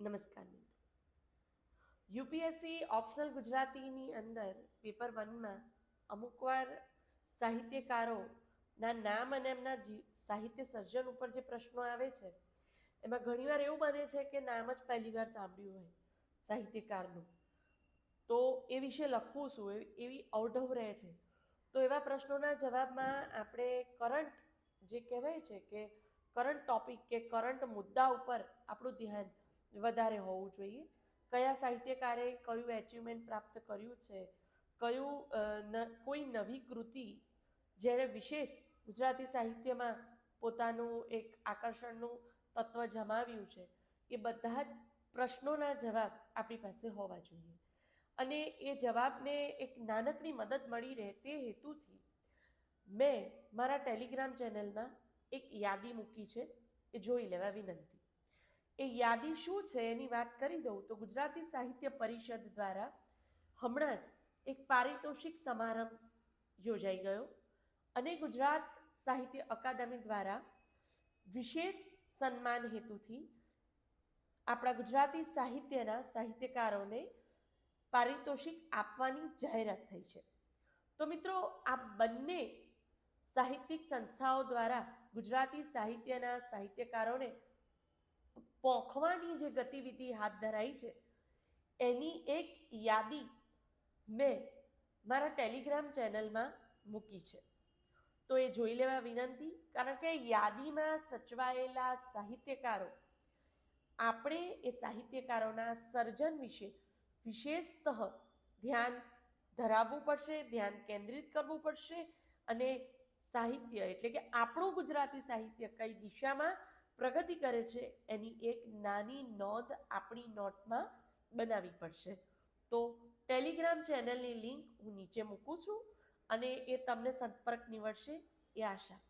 નમસ્કાર મિત્રો. UPSC optional ગુજરાતીની અંદર પેપર વનમાં અમુકવાર સાહિત્યકારોના નામ અને એમના સાહિત્ય સર્જન ઉપર જે પ્રશ્નો આવે છે, એમાં ઘણીવાર એવું બને છે કે નામ જ પહેલી વાર સાંભળ્યું હોય સાહિત્યકારનું. તો એ વિશે લખવું શું? એવી અવઢવ રહે છે. તો એવા પ્રશ્નોના જવાબમાં આપણે કરંટ જે કહેવાય છે કે કરંટ ટોપિક કે કરંટ મુદ્દા ઉપર આપણું ધ્યાન વધારે હોવું જોઈએ. કયા સાહિત્યકારે કયું એચિવમેન્ટ પ્રાપ્ત કર્યું છે? કયું કોઈ નવી કૃતિ જેણે વિશેષ ગુજરાતી સાહિત્યમાં પોતાનું એક આકર્ષણનું તત્વ જમાવ્યું છે, એ બધા જ પ્રશ્નોના જવાબ આપણી પાસે હોવા જોઈએ. અને એ જવાબને એક નાનકડી મદદ મળી રહે તે હેતુથી મેં મારા ટેલિગ્રામ ચેનલમાં એક યાદી મૂકી છે, એ જોઈ લેવા વિનંતી. એ યાદી શું છે એની વાત કરી દઉં તો ગુજરાતી સાહિત્ય પરિષદ દ્વારા હમણાં જ એક પારિતોષિક સમારંભ યોજાઈ ગયો અને ગુજરાત સાહિત્ય અકાદમી દ્વારા વિશેષ સન્માન હેતુથી આપણા ગુજરાતી સાહિત્યના સાહિત્યકારોને પારિતોષિક આપવાની જાહેરાત થઈ છે. તો મિત્રો, આ બંને સાહિત્યિક સંસ્થાઓ દ્વારા ગુજરાતી સાહિત્યના સાહિત્યકારોને પોખવાની જે ગતિવિધિ હાથ ધરાઈ છે, એની એક યાદી મેં મારા ટેલિગ્રામ ચેનલમાં મૂકી છે. તો એ જોઈ લેવા વિનંતી, કારણ કે યાદીમાં સચવાયેલા સાહિત્યકારો, આપણે એ સાહિત્યકારોના સર્જન વિશે વિશેષતઃ ધ્યાન ધરાવવું પડશે, ધ્યાન કેન્દ્રિત કરવું પડશે અને સાહિત્ય એટલે કે આપણું ગુજરાતી સાહિત્ય કઈ દિશામાં પ્રગતિ કરે છે, એની એક નાની નોંધ આપણી નોટમાં બનાવવી પડશે. તો ટેલિગ્રામ ચેનલની લિંક હું નીચે મૂકું છું અને એ તમને સંપર્ક નીવડશે, એ આશા.